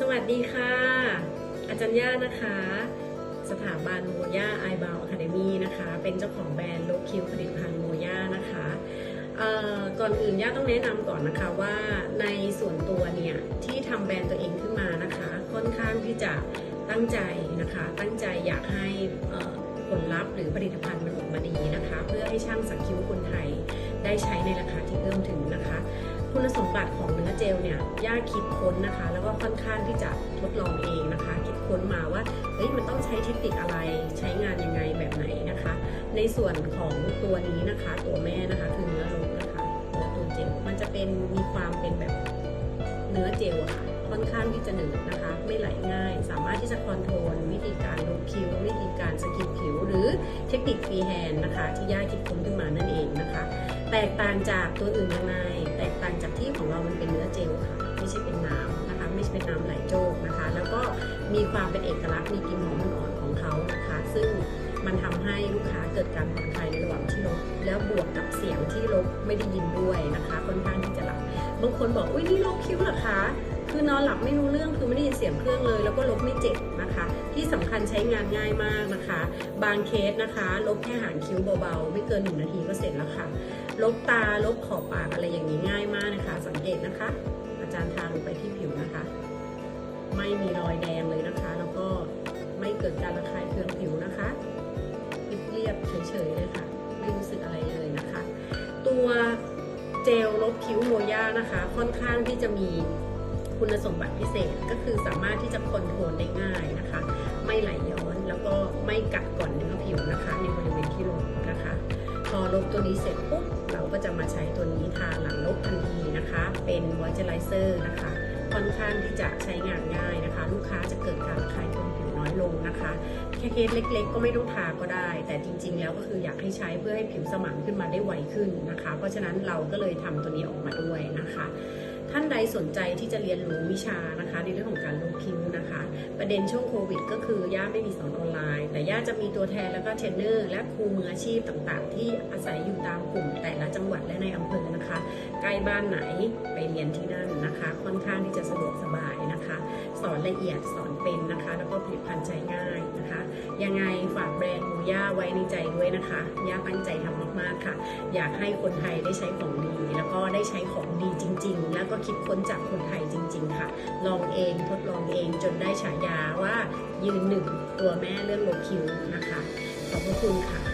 สวัสดีค่ะ อาจารย์ย่านะคะ สถาบันโมย่าไอบาวอะคาเดมีนะคะ เป็นเจ้าของแบรนด์โลคิวผลิตภัณฑ์โมย่านะคะก่อนอื่นย่าต้องแนะนำก่อนนะคะว่าในส่วนตัวเนี่ยที่ทำแบรนด์ตัวเองขึ้นมานะคะ ค่อนข้างที่จะตั้งใจนะคะ ตั้งใจอยากให้ผลลัพธ์หรือผลิตภัณฑ์มันออกมาดีนะคะ เพื่อให้ช่างสักคิ้วคนไทยได้ใช้ในราคาที่เอื้อมถึงนะคะ คุณสมบัติของเนื้อเจลเนี่ยย่าคิดค้นนะคะ แล้วก็ค่อนข้างที่จะทดลองเองนะคะ คิดค้นมาว่าเฮ้ยมันต้องใช้เทคนิคอะไรใช้งานยังไงแบบไหนนะคะ ในส่วนของตัวนี้นะคะ ตัวแม่นะคะคือเนื้อลงนะคะเนื้อตัวเจลมันจะเป็นมีความเป็นแบบเนื้อเจลอะค่ะค่อนข้างที่จะหนืดนะคะ ไม่ไหลง่าย สามารถที่จะคอนโทรลวิธีการลบคิ้ว วิธีการสกิดผิว หรือเทคนิคฟรีแฮนด์นะคะ ที่ย่าคิดค้นขึ้นมานั่นเองนะคะ แตกต่างจากตัวอื่นยังไง กต่างจากที่ของเรามันเป็นเนื้อเจลค่ะ ไม่ใช่เป็นน้ำนะคะ ไม่ใช่เป็นน้ำไหลโจกนะคะ แล้วก็มีความเป็นเอกลักษณ์มีกลิ่นหอมอ่อนของเขานะคะ ซึ่งมันทำให้ลูกค้าเกิดการผ่อนคลายในระหว่างที่ลบแล้วบวกกับเสียงที่ลบไม่ได้ยินด้วยนะคะค่อนข้างที่จะหลับบางคนบอกอุ้ยนี่ลบคิ้วเหรอคะ คือนอนหลับไม่รู้เรื่องคือไม่ได้ยินเสียงเครื่องเลย แล้วก็ลบไม่เจ็บนะคะ ที่สำคัญใช้งานง่ายมากนะคะ บางเคสนะคะ ลบแค่หางคิ้วเบาๆ ไม่เกินหนึ่งนาทีก็เสร็จแล้วค่ะ ลบตาลบขอบปากอะไรอย่างนี้ง่ายมากนะคะ สังเกตนะคะ อาจารย์ทาลงไปที่ผิวนะคะ ไม่มีรอยแดงเลยนะคะ แล้วก็ไม่เกิดการระคายเคืองผิวนะคะเรียบๆเฉยๆเลยค่ะ ไม่รู้สึกอะไรเลยนะคะ ตัวเจลลบคิ้วโมย่านะคะ ค่อนข้างที่จะมี คุณสมบัติพิเศษก็คือสามารถที่จะคอนโทรลได้ง่ายนะคะ ไม่ไหลย้อนแล้วก็ไม่กัดก่อนเนื้อผิวนะคะในบริเวณที่ลบนะคะ พอลบตัวนี้เสร็จปุ๊บเราก็จะมาใช้ตัวนี้ทาหลังลบทันทีนะคะ เป็นมอยเจอไรเซอร์นะคะค่อนข้างที่จะใช้งานง่ายนะคะ ลูกค้าจะเกิดการระคายเคืองผิวน้อยลงนะคะแค่เคสเล็ก ๆ ก็ไม่ต้องทาก็ได้ แต่จริง ๆ แล้วก็คืออยากให้ใช้เพื่อให้ผิวสมานขึ้นมาได้ไวขึ้นนะคะ เพราะฉะนั้นเราก็เลยทำตัวนี้ออกมาด้วยนะคะ ท่านใดสนใจที่จะเรียนรู้วิชานะคะ ในเรื่องของการลบคิ้วนะคะ ประเด็นช่วงโควิด ก็คือย่าไม่มีสอนออนไลน์ แต่ย่าจะมีตัวแทนแล้วก็เทรนเนอร์และครูมืออาชีพต่างๆ ที่อาศัยอยู่ตามกลุ่ม แต่ละจังหวัดและในอำเภอนะคะ ใกล้บ้านไหนไปเรียนที่นั่นนะคะ ค่อนข้างที่จะสะดวกสบายนะคะ สอนละเอียดสอนเป็นนะคะ แล้วก็ผลิตภัณฑ์ใช้ง่าย ยังไงฝากแบรนด์มูย่าไว้ในใจด้วยนะคะย่าตั้งใจทำมากๆค่ะ อยากให้คนไทยได้ใช้ของดี แล้วก็ได้ใช้ของดีจริง ๆ แล้วก็คิดค้นจากคนไทยจริง ๆ ค่ะ ลองเองทดลองเองจนได้ฉายาว่ายืนหนึ่งตัวแม่เรื่องโลคิวนะคะ ขอบพระคุณค่ะ